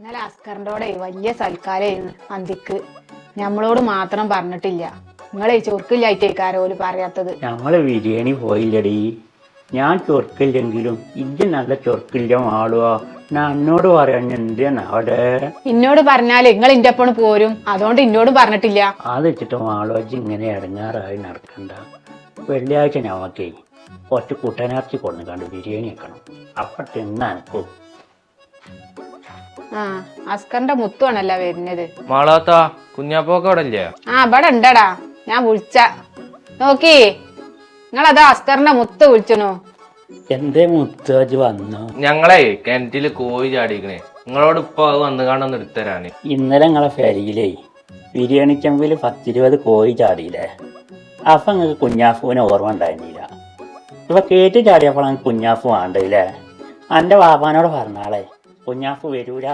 ഇന്നലെ അസ്കറിന്റെോടെ വലിയ സൽക്കാരമായിരുന്നു അന്തിക്ക്. ഞമ്മളോട് മാത്രം പറഞ്ഞിട്ടില്ല. നിങ്ങളെ ചൊർക്കില്ലായിട്ടേക്കാരോൽ പറയാത്തത്. ഞങ്ങൾ ബിരിയാണി പോയില്ലടി. ഞാൻ ചൊർക്കില്ലെങ്കിലും ഇത് നല്ല ചൊർക്കില്ല ആളുവാ ഞാൻ എന്നോട് പറയാൻ എന്തിനാ അവിടെ? ഇന്നോട് പറഞ്ഞാൽ നിങ്ങൾ ഇന്റെ ഒപ്പം പോരും. അതുകൊണ്ട് ഇന്നോട് പറഞ്ഞിട്ടില്ല. അത് വെച്ചിട്ട് ആലോചിച്ച് ഇങ്ങനെ ഇടങ്ങാറായി നടക്കണ്ട. വെള്ളിയാഴ്ച ഞമ്മക്കേ കുറച്ച് കൂട്ടനാർച്ചി കൊണ്ടു കണ്ട് ബിരിയാണി വെക്കണം. അപ്പൊ തിന്നനക്കും ആ അസ്കറിന്റെ മുത്തുവാണല്ലോ വരുന്നത്. മാളാത്ത കുഞ്ഞാപ്പോക്ക് അവിടെ ഇല്ലേ ആ ഇവിടെ ഉണ്ടടാ. ഞാൻ വിളിച്ച. നോക്കി. നിങ്ങളതാ അസ്കറിന്റെ മുത്ത് വിളിച്ചണു. എന്തേ മുത്താജ് വന്നു? ഞങ്ങളെ കിണറ്റിൽ കോഴി ചാടിക്കണേ. നിങ്ങളോട് ഇപ്പൊ അത് വന്ന് കാണാൻ എടുത്തരാന്. ഇന്നലെ നിങ്ങളെ ഫെരിയിലേ ബിരിയാണി ചെമ്പിൽ പത്തിരുപത് കോഴി ചാടിയില്ലേ? അപ്പൊ നിങ്ങൾക്ക് കുഞ്ഞാഫുവിനെ ഓർമ്മ ഉണ്ടായിരുന്നില്ല. ഇപ്പൊ കേട്ട് ചാടിയപ്പോഴാണ് കുഞ്ഞാഫു വേണ്ടല്ലേ എന്റെ വാപ്പാനോട് പറഞ്ഞാളെ കുഞ്ഞാഫു വരൂല.